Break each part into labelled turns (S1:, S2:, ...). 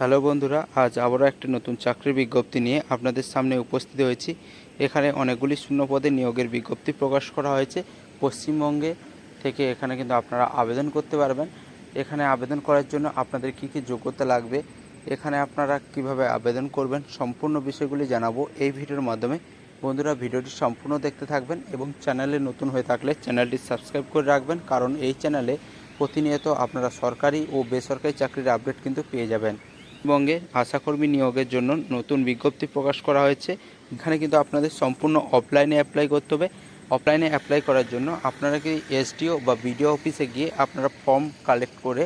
S1: Hello বন্ধুরা, আজ আবারও একটা নতুন চাকরির বিজ্ঞপ্তি নিয়ে আপনাদের সামনে উপস্থিত হয়েছি। এখানে অনেকগুলি শূন্য পদে নিয়োগের বিজ্ঞপ্তি প্রকাশ করা হয়েছে। পশ্চিমবঙ্গে থেকে এখানে কিন্তু আপনারা আবেদন করতে পারবেন। এখানে আবেদন করার জন্য আপনাদের কি কি যোগ্যতা লাগবে, এখানে আপনারা কীভাবে আবেদন করবেন সম্পূর্ণ বিষয়গুলি জানাব এই ভিডিওর মাধ্যমে। বন্ধুরা, ভিডিওটি সম্পূর্ণ দেখতে থাকবেন এবং চ্যানেলে নতুন হয়ে থাকলে চ্যানেলটি সাবস্ক্রাইব করে রাখবেন, কারণ এই চ্যানেলে প্রতিনিয়ত আপনারা সরকারি ও বেসরকারি চাকরির আপডেট কিন্তু পেয়ে যাবেন। পশ্চিমবঙ্গে আশাকর্মী নিয়োগের জন্য নতুন বিজ্ঞপ্তি প্রকাশ করা হয়েছে। এখানে কিন্তু আপনাদের সম্পূর্ণ অফলাইনে অ্যাপ্লাই করতে হবে। অফলাইনে অ্যাপ্লাই করার জন্য আপনারা কি এসডিও বা বিডিও অফিসে গিয়ে আপনারা ফর্ম কালেক্ট করে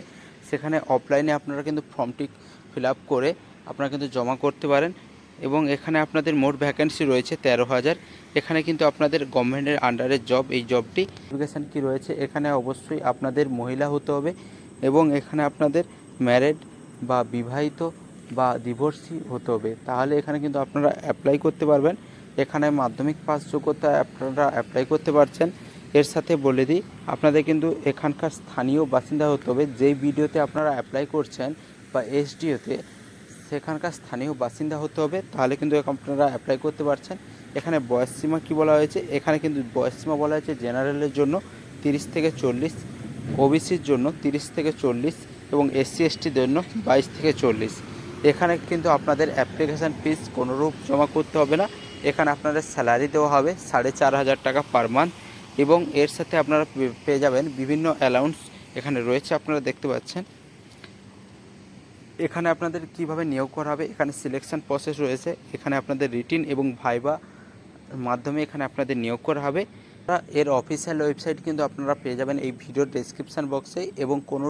S1: সেখানে অফলাইনে আপনারা কিন্তু ফর্মটি ফিল আপ করে আপনারা কিন্তু জমা করতে পারেন। এবং এখানে আপনাদের মোট ভ্যাকেন্সি রয়েছে তেরো হাজার। এখানে কিন্তু আপনাদের গভর্নমেন্টের আন্ডারে জব এই জবটি নোটিফিকেশান কি রয়েছে, এখানে অবশ্যই আপনাদের মহিলা হতে হবে এবং এখানে আপনাদের ম্যারেড বা বিবাহিত বা ডিভোর্সি হতে হবে। তাহলে এখানে কিন্তু আপনারা অ্যাপ্লাই করতে পারবেন। এখানে মাধ্যমিক পাস যোগ্যতা আপনারা অ্যাপ্লাই করতে পারছেন। এর সাথে বলে দিই, আপনাদের কিন্তু এখানকার স্থানীয় বাসিন্দা হতে হবে। যেই ভিডিওতে আপনারা অ্যাপ্লাই করছেন বা এসডিওতে সেখানকার স্থানীয় বাসিন্দা হতে হবে। তাহলে কিন্তু আপনারা অ্যাপ্লাই করতে পারছেন। এখানে বয়স সীমা কী বলা হয়েছে? এখানে কিন্তু বয়স সীমা বলা হয়েছে জেনারেলের জন্য তিরিশ থেকে চল্লিশ ওবিসির জন্য তিরিশ থেকে চল্লিশ এবং এসসি এসটির জন্য বাইশ থেকে চল্লিশ। এখানে কিন্তু আপনাদের অ্যাপ্লিকেশান ফিস কোনোরূপ জমা করতে হবে না। এখানে আপনাদের স্যালারি দেওয়া হবে সাড়ে চার হাজার টাকা পার মান্থ এবং এর সাথে আপনারা পেয়ে যাবেন বিভিন্ন অ্যালাউন্স এখানে রয়েছে, আপনারা দেখতে পাচ্ছেন। এখানে আপনাদের কীভাবে নিয়োগ করা হবে, এখানে সিলেকশন প্রসেস রয়েছে। এখানে আপনাদের রিটিন এবং ভাইবা মাধ্যমে এখানে আপনাদের নিয়োগ করা হবে। এর অফিসিয়াল ওয়েবসাইট কিন্তু আপনারা পেয়ে যাবেন এই ভিডিওর ডেসক্রিপশান বক্সে এবং কোনো